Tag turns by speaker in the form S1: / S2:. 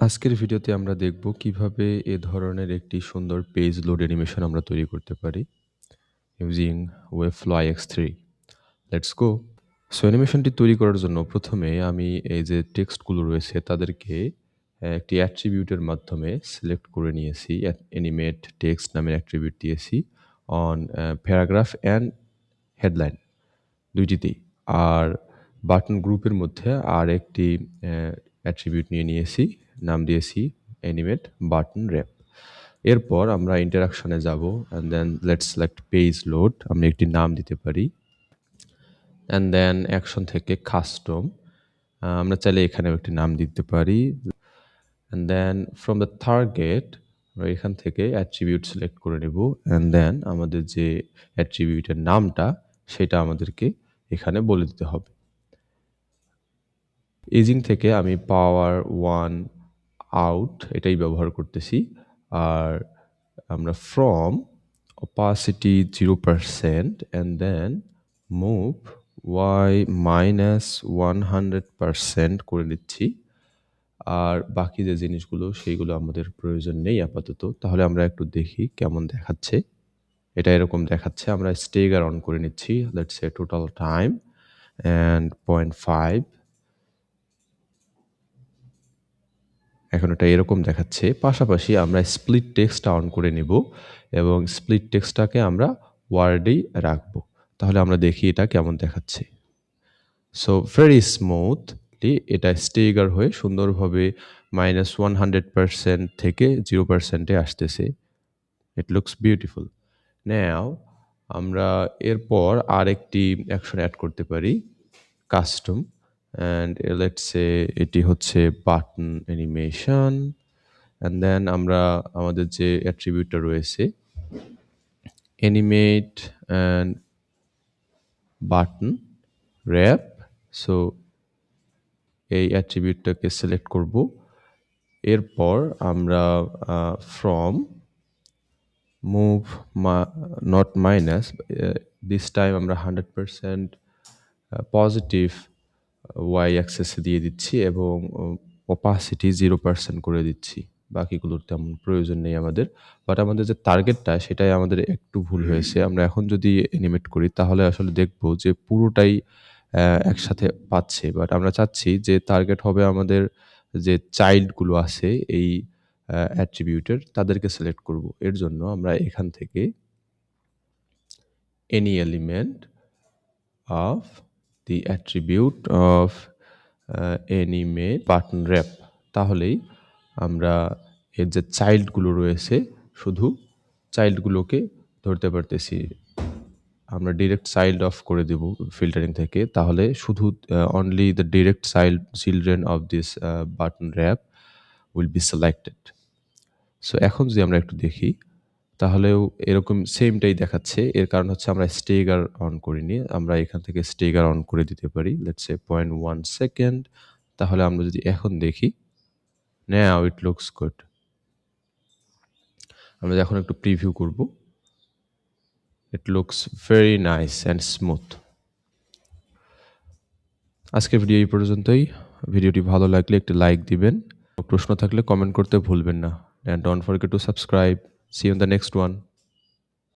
S1: আজকের ভিডিওতে আমরা দেখব কীভাবে এ ধরনের একটি সুন্দর পেজ লোড অ্যানিমেশন আমরা তৈরি করতে পারি using Webflow X three let's go so অ্যানিমেশনটি তৈরি করার জন্য প্রথমে আমি এই যে টেক্সটগুলো রয়েছে, তাদেরকে একটি অ্যাট্রিবিউটের মাধ্যমে সিলেক্ট করে নিয়েছি অ্যানিমেট টেক্সট নামের অ্যাট্রিবিউট দিয়েছি অন প্যারাগ্রাফ অ্যান্ড হেডলাইন দুইটিতেই। আর বাটন গ্রুপের মধ্যে আর একটি অ্যাট্রিবিউট নিয়ে নিয়েছি নাম দিয়েছি অ্যানিমেট বাটন র্যাপ এরপর আমরা ইন্টারাকশনে যাব and then let select page load আমরা একটি নাম দিতে পারি অ্যান্ড দেন অ্যাকশন থেকে কাস্টম আমরা চাইলে এখানেও একটি নাম দিতে পারি and then from the target আমরা এখান থেকে অ্যাট্রিবিউট সিলেক্ট করে নেব অ্যান্ড দেন আমাদের যে অ্যাট্রিবিউটের নামটা, সেটা আমাদেরকে এখানে বলে দিতে হবে। এজিং থেকে আমি পাওয়ার ওয়ান আউট এটাই ব্যবহার করতেছি। আর আমরা from opacity zero percent and then move Y minus one hundred percent করে নিচ্ছি। আর বাকি যে জিনিসগুলো, সেইগুলো আমাদের প্রয়োজন নেই আপাতত। তাহলে আমরা একটু দেখি কেমন দেখাচ্ছে। এটা এরকম দেখাচ্ছে। আমরা স্টেগার অন করে নিচ্ছি let's a total time and point five এখন এটা এরকম দেখাচ্ছে। পাশাপাশি আমরা স্প্লিট টেক্সটটা অন করে নেব এবং স্প্লিট টেক্সটটাকে আমরা ওয়ার্ডেই রাখব। তাহলে আমরা দেখি এটা কেমন দেখাচ্ছে। সো ভেরি স্মুথলি এটা স্টেগার হয়ে সুন্দরভাবে মাইনাস ওয়ান হান্ড্রেড পারসেন্ট থেকে জিরো পার্সেন্টে আসতেছে। ইট লুকস বিউটিফুল নাও আমরা এরপর আরেকটি অ্যাকশন অ্যাড করতে পারি। কাস্টম অ্যান্ড লেটসে এটি হচ্ছে বাটন অ্যানিমেশন অ্যান্ড দেন আমরা আমাদের যে অ্যাট্রিবিউটটা রয়েছে animate and button wrap so এই অ্যাট্রিবিউটটাকে সিলেক্ট করব। এরপর আমরা from move not minus this time আমরা হান্ড্রেড পারসেন্ট পজিটিভ ওয়াই অ্যাক্সেসে দিয়ে দিচ্ছি এবং অপাসিটি জিরো পার্সেন্ট করে দিচ্ছি। বাকিগুলোর তেমন প্রয়োজন নেই আমাদের। বাট আমাদের যে টার্গেটটা সেটাই আমাদের একটু ভুল হয়েছে। আমরা এখন যদি অ্যানিমেট করি, তাহলে আসলে দেখব যে পুরোটাই একসাথে পাচ্ছে। বাট আমরা চাচ্ছি যে টার্গেট হবে আমাদের যে চাইল্ডগুলো আছে, এই অ্যাট্রিবিউটের তাদেরকে সিলেক্ট করব। এর জন্য আমরা এখান থেকে any element of the attribute of uh, animate button wrap তাহলেই আমরা এর যে চাইল্ডগুলো রয়েছে শুধু চাইল্ডগুলোকে ধরতে পারতেছি। আমরা ডিরেক্ট চাইল্ড অফ করে দেব ফিল্টারিং থেকে। তাহলে শুধু only the direct child children of this button wrap will be selected so এখন যদি আমরা একটু দেখি তাহলেও এরকম সেমটাই দেখাচ্ছে। এর কারণ হচ্ছে আমরা স্টেগার অন করিনি। আমরা এখান থেকে স্টেগার অন করে দিতে পারি। Let's say point one second তাহলে আমরা যদি এখন দেখি নাও ইট লুকস গুড আমরা এখন একটু প্রিভিউ করব। It looks very nice and smooth আজকের ভিডিও এই পর্যন্তই। ভিডিওটি ভালো লাগলে একটি লাইক দিবেন। প্রশ্ন থাকলে কমেন্ট করতে ভুলবেন না। And don't forget to subscribe see in the next one